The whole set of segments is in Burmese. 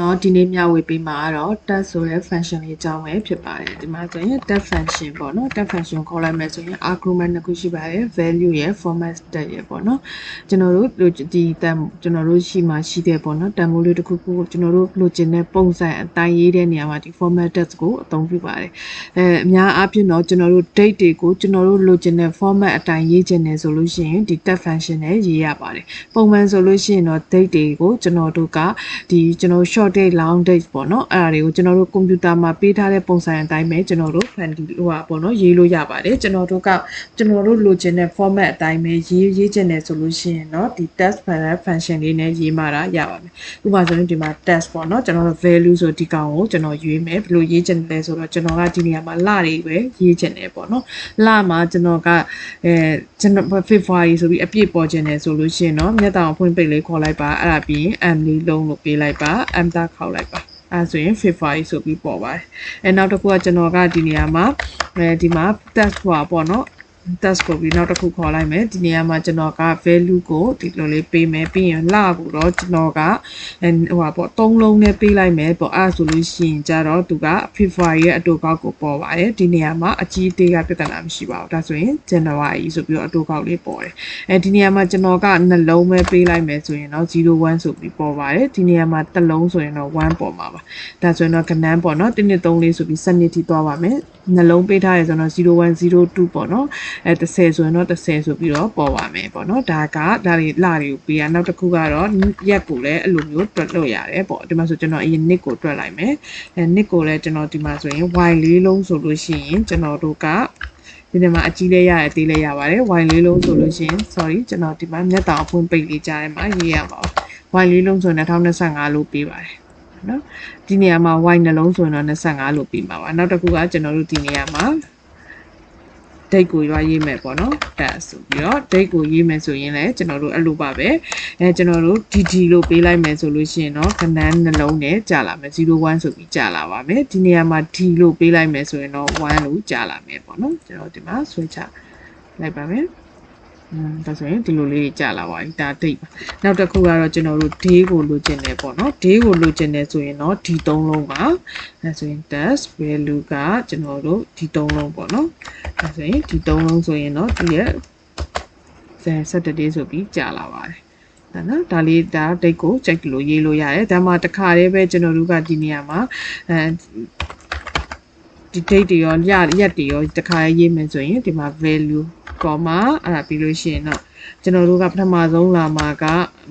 နော်ဒီနေ့မျှဝေပေးမှာကတော့ tag ဆိုတဲ့ function လေးအကြောင်းပဲဖြစ်ပါတယ်ဒီမှာဆိုရင် tag function ပေါ့နော် tag function ခေါ်လိုက်မယ်ဆိုရင် argument နှစ်ခုရှိပါတယ် value ရယ် format tag ရယ်ပေါ့နော်ကျွန်တော်တို့ဒီတန်ကျွန်တော်တို့ရှိမှရှိတဲ့ပေါ့နော်တန်မိုးလေးတစ်ခုခုကျွန်တော်တို့လိုချင်တဲ့ပုံစံအတိုင်းရေးတဲ့နေရာမှာဒီ format tag ကိုအသုံးပြုပါတယ်အဲအများအားဖြင့်တော့ကျွန်တော်တို့ date တွေကိုကျွန်တော်တို့လိုချင်တဲ့ format အတိုင်းရေးချင်တယ်ဆိုလို့ရှိရင်ဒီ tag function နဲ့ရေးရပါတယ်ပုံမှန်ဆိုလို့ရှိရင်တော့ date တွေကိုကျွန်တော်တို့ကဒီကျွန်တော် short date long date ပေါ့နော်အဲ့ဒါတွေကိုကျွန်တော်တို့ကွန်ပျူတာမှာပေးထားတဲ့ပုံစံအတိုင်းပဲကျွန်တော်တို့ fan ဒီဟိုပါပေါ့နော်ရေးလို့ရပါတယ်ကျွန်တော်တို့ကကျွန်တော်တို့လိုချင်တဲ့ format အတိုင်းပဲရေးရေးချင်တယ်ဆိုလို့ရှိရင်เนาะဒီ test function လေးနဲ့ရေးမှတာရပါမယ်ဥပမာဆိုရင်ဒီမှာ test ပေါ့နော်ကျွန်တော်တို့ value ဆိုဒီကောင်ကိုကျွန်တော်ရွေးမယ်ဘယ်လိုရေးချင်တယ်ဆိုတော့ကျွန်တော်ကဒီနေရာမှာလတွေပဲရေးချင်တယ်ပေါ့နော်လမှာကျွန်တော်ကအဲကျွန်တော် February ဆိုပြီးအပြည့်ပေါ်ချင်တယ်ဆိုလို့ရှိရင်เนาะမျက်တောင်ဖွင့်ပိတ်လေးခေါ်လိုက်ပါအဲ့ဒါပြီးရင် M လေးလုံးလို့ပေးလိုက်ပါ M တာခေါက်လိုက်ပါအဲဆိုရင် February ဆိုပြီးပေါ်ပါတယ်အဲနောက်တစ်ခုကကျွန်တော်ကဒီနေရာမှာအဲဒီမှာ test ဟွာပေါ့နော် test ကိုပြီးနောက်တစ်ခုခေါ်လိုက်မယ်ဒီနေရာမှာကျွန်တော်က value ကိုဒီလိုလေးပေးမယ်ပြီးရင်လကိုတော့ကျွန်တော်ကဟိုပါပေါ့သုံးလုံးနဲ့ပေးလိုက်မယ်ပေါ့အဲ့ဆိုလို့ရှိရင်ကြတော့သူက February ရဲ့အတူကောက်ကိုပေါ်ပါတယ်ဒီနေရာမှာအကြီးသေးကပြဿနာမရှိပါဘူးဒါဆိုရင် January ဆိုပြီးတော့အတူကောက်လေးပေါ်တယ်အဲဒီနေရာမှာကျွန်တော်ကနှလုံးပဲပေးလိုက်မယ်ဆိုရင်တော့01ဆိုပြီးပေါ်ပါတယ်ဒီနေရာမှာတစ်လုံးဆိုရင်တော့1ပေါ်မှာပါဒါဆိုရင်တော့ကနန်းပေါ့နော်1 2 3လေးဆိုပြီးစနစ်ထိသွားပါမယ်နှလုံးပေးထားရဆိုတော့0102ပေါ့နော်အဲ30ဆိုရင်တော့30ဆိုပြီးတော့ပေါ်ပါမယ်ပေါ့နော်ဒါကဒါတွေလတွေကိုပေးရနောက်တစ်ခုကတော့ရက်ကိုလည်းအဲ့လိုမျိုးတွက်လို့ရတယ်ပေါ့ဒီမှာဆိုကျွန်တော်အရင် nick ကိုတွက်လိုက်မယ်အဲ nick ကိုလည်းကျွန်တော်ဒီမှာဆိုရင် y လေးလုံးဆိုလို့ရှိရင်ကျွန်တော်တို့ကဒီနေ့မှာအကြီးလေးရရအသေးလေးရပါတယ် y လေးလုံးဆိုလို့ရှိရင် sorry ကျွန်တော်ဒီမှာမျက်တောင်အဖွင့်ပိတ်လေးကြားထဲမှာရေးရပါဘူး y လေးလုံးဆိုရင်2025လို့ပေးပါတယ်နော်ဒီနေရာမှာ y နှလုံးဆိုရင်တော့25လို့ပြီးပါပါနောက်တစ်ခုကကျွန်တော်တို့ဒီနေရာမှာ date ကိုရွာရေးမယ်ပေါ့နော်ဒါဆိုပြီးတော့ date ကိုရေးမယ်ဆိုရင်လည်းကျွန်တော်တို့အဲ့လိုပါပဲအဲကျွန်တော်တို့ dd လို့ပေးလိုက်မယ်ဆိုလို့ရှိရင်တော့ခဏန်းနှလုံးနဲ့ကြာလာမယ်01ဆိုပြီးကြာလာပါမယ်ဒီနေရာမှာ d လို့ပေးလိုက်မယ်ဆိုရင်တော့1လို့ကြာလာမယ်ပေါ့နော်ကျွန်တော်ဒီမှာဆွဲချလိုက်ပါမယ်อืม ဒါဆိုရင်ဒီလိုလေးကြာလာပါပြီဒါ date ပါနောက်တစ်ခုကတော့ကျွန်တော်တို့ day ကိုလိုချင်တယ်ပေါ့နော် day ကိုလိုချင်တယ်ဆိုရင်တော့ဒီ၃လုံးပါအဲဆိုရင် test value ကကျွန်တော်တို့ဒီ၃လုံးပေါ့နော်အဲဆိုရင်ဒီ၃လုံးဆိုရင်တော့ဒီရဲ့17 day ဆိုပြီးကြာလာပါတယ်ဒါနော်ဒါလေးဒါ date ကို check လို့ရေးလို့ရတယ်ဒါမှတစ်ခါတည်းပဲကျွန်တော်တို့ကဒီနေရာမှာအဲ ဒီ date တွေရောရရက်တွေရောတစ်ခါရေးမယ်ဆိုရင်ဒီမှာ value ကောမှာအဲ့ဒါပြီးလို့ရှိရင်တော့ကျွန်တော်တို့ကပထမဆုံးလာမှာက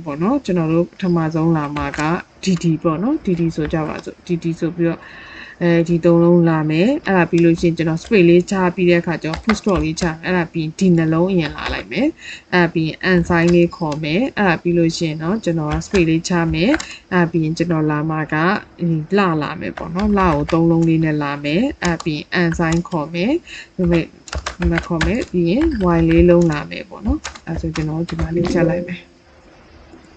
ပေါ့နော်ကျွန်တော်တို့ပထမဆုံးလာမှာက DD ပေါ့နော် DD ဆိုကြပါစို့ DD ဆိုပြီးတော့ အဲဒီသုံးလုံးလာမယ်အဲ့ဒါပြီးလို့ရှိရင်ကျွန်တော် space လေးချပြီးတဲ့အခါကျတော့ full stop လေးချအဲ့ဒါပြီးဒီနှလုံးအရင်လာလိုက်မယ်အဲ့ဒါပြီး and sign လေးခေါ်မယ်အဲ့ဒါပြီးလို့ရှိရင်တော့ကျွန်တော်က space လေးချမယ်အဲ့ဒါပြီးရင်ကျွန်တော်လာမှာကလလာမယ်ပေါ့နော်လကိုသုံးလုံးလေးနဲ့လာမယ်အဲ့ဒါပြီး and sign ခေါ်မယ်ဒါပေမဲ့ဒီမှာခေါ်မယ်ပြီးရင် y လေးလုံးလာမယ်ပေါ့နော်အဲဆိုကျွန်တော်ဒီမှာလေးချက်လိုက်မယ်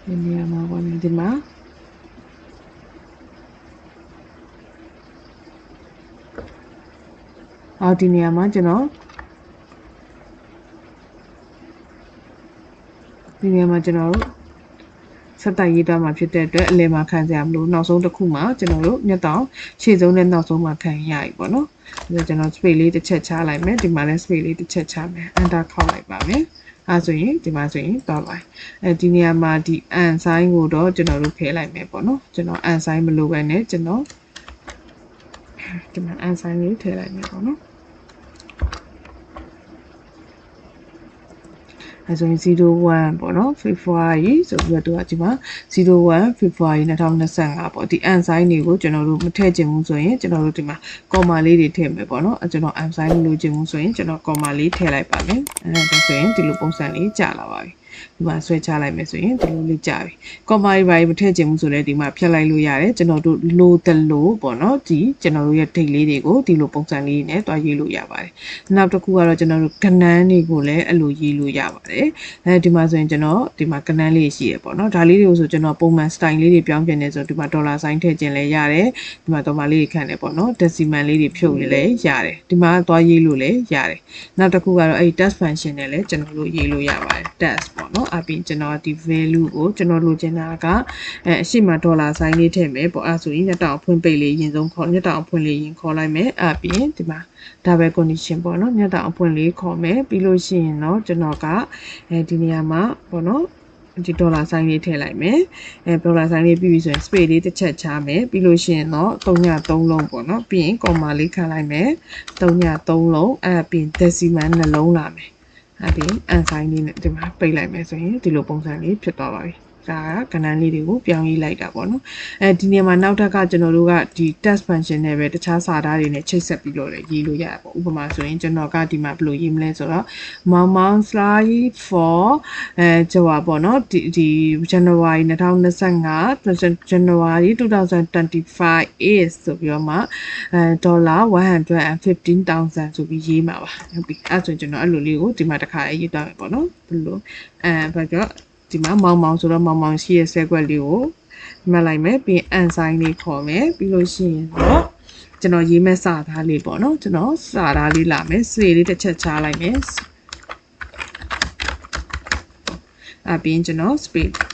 ဒီနေရာမှာပေါ့နော်ဒီမှာ အော်ဒီနေရာမှာကျွန်တော်ဒီနေရာမှာကျွန်တော်တို့ဆက်တိုက်ရေးသားမှာဖြစ်တဲ့အတွက်အလယ်မှာခံစရာမလိုနောက်ဆုံးတစ်ခုမှာကျွန်တော်တို့မျက်တောင်ခြေဆုံးနဲ့နောက်ဆုံးမှာခံရပြီပေါ့နော်ဒါကျွန်တော် space လေးတစ်ချက်ချလိုက်မယ်ဒီမှာလည်း space လေးတစ်ချက်ချမယ် enter ခောက်လိုက်ပါမယ်အဲဆိုရင်ဒီမှာဆိုရင်သွားပါအဲဒီနေရာမှာဒီ and sign ကိုတော့ကျွန်တော်တို့ဖယ်လိုက်မယ်ပေါ့နော်ကျွန်တော် and sign မလိုပဲねကျွန်တော်ဒီမှာ and sign လေးထည့်လိုက်မယ်ပေါ့နော် အဲဆိုရင်01ပေါ့နော် February ဆိုပြီးတော့သူကဒီမှာ01 February 2025ပေါ့ဒီ an sign တွေကိုကျွန်တော်တို့မထည့်ချင်ဘူးဆိုရင်ကျွန်တော်တို့ဒီမှာ comma လေးတွေထည့်မယ်ပေါ့နော်အဲကျွန်တော် an sign လိုချင်ဘူးဆိုရင်ကျွန်တော် comma လေးထည့်လိုက်ပါမယ်အဲဒါဆိုရင်ဒီလိုပုံစံလေးကြာလာပါပြီ ဒီမှာဆွဲချလိုက်မယ်ဆိုရင်ဒီလိုလေးကြာပြီ။ comma တွေဘာတွေမထည့်ချင်ဘူးဆိုလည်းဒီမှာဖြတ်လိုက်လို့ရတယ်ကျွန်တော်တို့လိုတလို့ပေါ့နော်ဒီကျွန်တော်တို့ရဲ့ date လေးတွေကိုဒီလိုပုံစံလေးနဲ့တွားရေးလို့ရပါတယ်။နောက်တစ်ခုကတော့ကျွန်တော်တို့ကဏ္ဍတွေကိုလည်းအဲ့လိုရေးလို့ရပါတယ်။အဲဒီမှာဆိုရင်ကျွန်တော်ဒီမှာကဏ္ဍလေးရှိရပေါ့နော်ဒါလေးတွေကိုဆိုကျွန်တော်ပုံမှန် style လေးတွေပြောင်းပြင်နေဆိုဒီမှာ dollar sign ထည့်ခြင်းလည်းရတယ်ဒီမှာဒေါ်မာလေးတွေခန့်တယ်ပေါ့နော် decimal လေးတွေဖြုတ်လည်းရတယ်ဒီမှာတွားရေးလို့လည်းရတယ်နောက်တစ်ခုကတော့အဲ့ test function နဲ့လည်းကျွန်တော်တို့ရေးလို့ရပါတယ် test ပေါ့ နော်အပြင်ကျွန်တော်ဒီ value ကိုကျွန်တော်လိုချင်တာကအဲအရှိမဒေါ်လာဆိုင်လေးထည့်မယ်ပေါ့အဲဆိုရင်ညတောင်အဖွင့်ပိတ်လေးရင်ဆုံးခေါ်ညတောင်အဖွင့်လေးရင်ခေါ်လိုက်မယ်အပြင်ဒီမှာ double condition ပေါ့နော်ညတောင်အဖွင့်လေးခေါ်မယ်ပြီးလို့ရှိရင်တော့ကျွန်တော်ကအဲဒီနေရာမှာပေါ့နော်ဒီဒေါ်လာဆိုင်လေးထည့်လိုက်မယ်အဲဒေါ်လာဆိုင်လေးပြီးပြီဆိုရင် space လေးတစ်ချက်ချမယ်ပြီးလို့ရှိရင်တော့3ည3လုံးပေါ့နော်ပြီးရင် comma လေးခန့်လိုက်မယ်3ည3လုံးအဲပြီး decimal နှလုံးလာမယ် အဲ့ဒီအန်ဆိုင်လေးနဲ့ဒီမှာပိတ်လိုက်မယ်ဆိုရင်ဒီလိုပုံစံလေးဖြစ်သွားပါပြီ ဒါကကဏ္ဍလေးတွေကိုပြောင်းရေးလိုက်တာပေါ့နော်အဲဒီနေရာမှာနောက်ထပ်ကကျွန်တော်တို့ကဒီ test function နဲ့ပဲတခြားစာသားတွေနဲ့ချိတ်ဆက်ပြီးတော့လည်းရေးလို့ရတာပေါ့ဥပမာဆိုရင်ကျွန်တော်ကဒီမှာဘယ်လိုရေးမလဲဆိုတော့ mount mount slide for အဲကြွာပေါ့နော်ဒီဒီ January 2025 January 2025 is ဆိုပြီးတော့မှအဲဒေါ်လာ115000ဆိုပြီးရေးမှာပါဟုတ်ပြီအဲဆိုရင်ကျွန်တော်အဲ့လိုလေးကိုဒီမှာတစ်ခါရေးသွားမယ်ပေါ့နော်ဘယ်လိုအဲဘာကြော ဒီမှာမောင်မောင်ဆိုတော့မောင်မောင်ရှိရဲ့ဆဲကွက်လေးကိုမှတ်လိုက်မယ်ပြီးရင်အန်ဆိုင်လေးခေါ်မယ်ပြီးလို့ရှိရင်တော့ကျွန်တော်ရေးမဲ့စာသားလေးပေါ့နော်ကျွန်တော်စာသားလေးလာမယ်စေလေးတစ်ချက်ချလိုက်မယ်အပြင်ကျွန်တော် space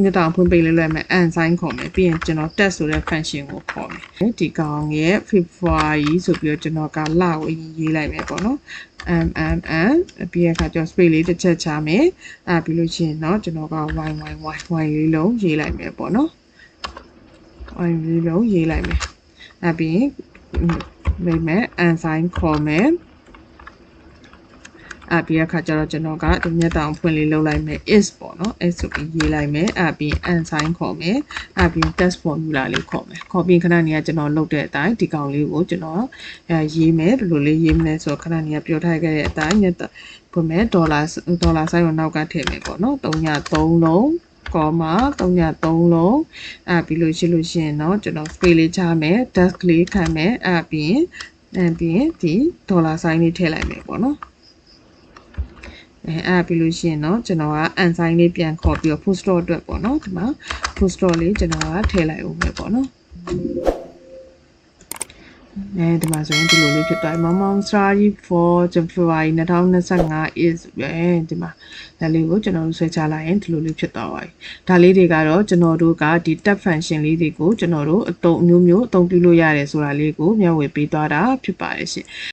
ညတောင်ဖွင့်ပိတ်လေးလွှဲမယ် and sign ခေါ်မယ်ပြီးရင်ကျွန်တော် test ဆိုတဲ့ function ကိုခေါ်မယ်ဒီကောင်ရဲ့ February ဆိုပြီးတော့ကျွန်တော်ကလကိုအရင်ရေးလိုက်မယ်ပေါ့နော် m m m ပြီးရခါကျတော့ space လေးတစ်ချက်ချမယ်အဲပြီးလို့ရှိရင်တော့ကျွန်တော်က y y y y လေးလုံးရေးလိုက်မယ်ပေါ့နော် y လေးလုံးရေးလိုက်မယ်အဲပြီးရင်မိမယ် and sign ခေါ်မယ် အပြီးရခါကျတော့ကျွန်တော်ကဒီမျက်တောင်ဖွင့်လေးလုပ်လိုက်မယ် is ပေါ့နော် is ဆိုပြီးရေးလိုက်မယ်အပြီး and sign ခေါ်မယ်အပြီး test formula လေးခေါ်မယ်ခေါ်ပြီးခဏနေကကျွန်တော်လုပ်တဲ့အတိုင်းဒီကောင်လေးကိုကျွန်တော်အဲရေးမယ်ဘယ်လိုလေးရေးမလဲဆိုတော့ခဏနေကပြောထားခဲ့တဲ့အတိုင်းမျက်ဖွင့်မယ်ဒေါ်လာဒေါ်လာဆိုင်ကိုနောက်ကထည့်မယ်ပေါ့နော်3ည3လုံးကောမာ3ည3လုံးအဲပြီးလို့ရှိလို့ရှိရင်တော့ကျွန်တော် space လေးချမယ် desk လေးခံမယ်အဲပြီးအဲပြီးဒီဒေါ်လာဆိုင်လေးထည့်လိုက်မယ်ပေါ့နော် အဲအဲ့ပြီးလို့ရှိရင်တော့ကျွန်တော်ကအန်ဆိုင်လေးပြန်ခေါ်ပြီးတော့ food store အတွက်ပေါ့နော်ဒီမှာ food store လေးကျွန်တော်ကထည့်လိုက်ဦးမယ်ပေါ့နော်အဲဒီမှာဆိုရင်ဒီလိုလေးဖြစ်သွားပြီ Mom Sorry for February 2025 is ပဲဒီမှာဒါလေးကိုကျွန်တော်တို့ဆွဲချလိုက်ရင်ဒီလိုလေးဖြစ်သွားပါပြီဒါလေးတွေကတော့ကျွန်တော်တို့ကဒီ tab function လေးတွေကိုကျွန်တော်တို့အတုံအမျိုးမျိုးအသုံးပြုလို့ရတယ်ဆိုတာလေးကိုမျှဝေပေးသွားတာဖြစ်ပါတယ်ရှင်